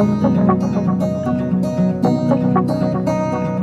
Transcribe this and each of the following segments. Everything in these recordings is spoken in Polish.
ハハハハ!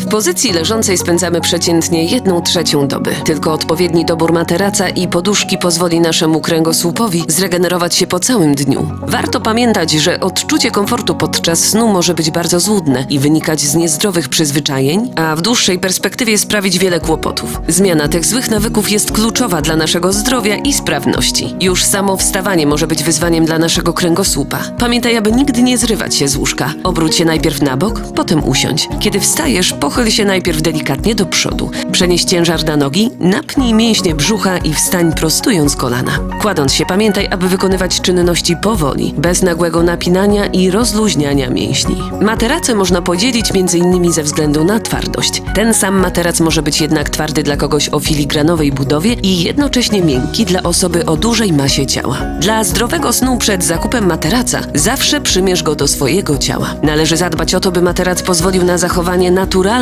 W pozycji leżącej spędzamy przeciętnie jedną trzecią doby. Tylko odpowiedni dobór materaca i poduszki pozwoli naszemu kręgosłupowi zregenerować się po całym dniu. Warto pamiętać, że odczucie komfortu podczas snu może być bardzo złudne i wynikać z niezdrowych przyzwyczajeń, a w dłuższej perspektywie sprawić wiele kłopotów. Zmiana tych złych nawyków jest kluczowa dla naszego zdrowia i sprawności. Już samo wstawanie może być wyzwaniem dla naszego kręgosłupa. Pamiętaj, aby nigdy nie zrywać się z łóżka. Obróć się najpierw na bok, potem usiądź. Kiedy wstajesz, pochyl się najpierw delikatnie do przodu. Przenieś ciężar na nogi, napnij mięśnie brzucha i wstań prostując kolana. Kładąc się, pamiętaj, aby wykonywać czynności powoli, bez nagłego napinania i rozluźniania mięśni. Materace można podzielić m.in. ze względu na twardość. Ten sam materac może być jednak twardy dla kogoś o filigranowej budowie i jednocześnie miękki dla osoby o dużej masie ciała. Dla zdrowego snu przed zakupem materaca zawsze przymierz go do swojego ciała. Należy zadbać o to, by materac pozwolił na zachowanie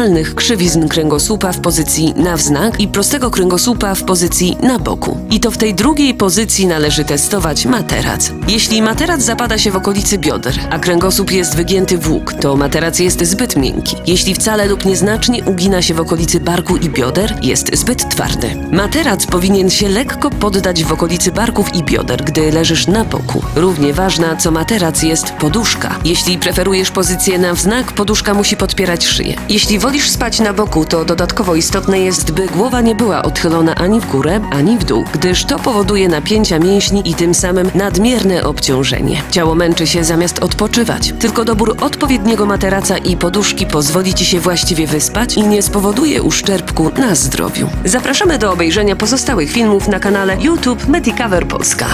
naturalnych krzywizn kręgosłupa w pozycji na wznak i prostego kręgosłupa w pozycji na boku. I to w tej drugiej pozycji należy testować materac. Jeśli materac zapada się w okolicy bioder, a kręgosłup jest wygięty w łuk, to materac jest zbyt miękki. Jeśli wcale lub nieznacznie ugina się w okolicy barku i bioder, jest zbyt twardy. Materac powinien się lekko poddać w okolicy barków i bioder, gdy leżysz na boku. Równie ważna co materac jest poduszka. Jeśli preferujesz pozycję na wznak, poduszka musi podpierać szyję. Jeśli wolisz spać na boku, to dodatkowo istotne jest, by głowa nie była odchylona ani w górę, ani w dół, gdyż to powoduje napięcia mięśni i tym samym nadmierne obciążenie. Ciało męczy się zamiast odpoczywać. Tylko dobór odpowiedniego materaca i poduszki pozwoli Ci się właściwie wyspać i nie spowoduje uszczerbku na zdrowiu. Zapraszamy do obejrzenia pozostałych filmów na kanale YouTube Medicover Polska.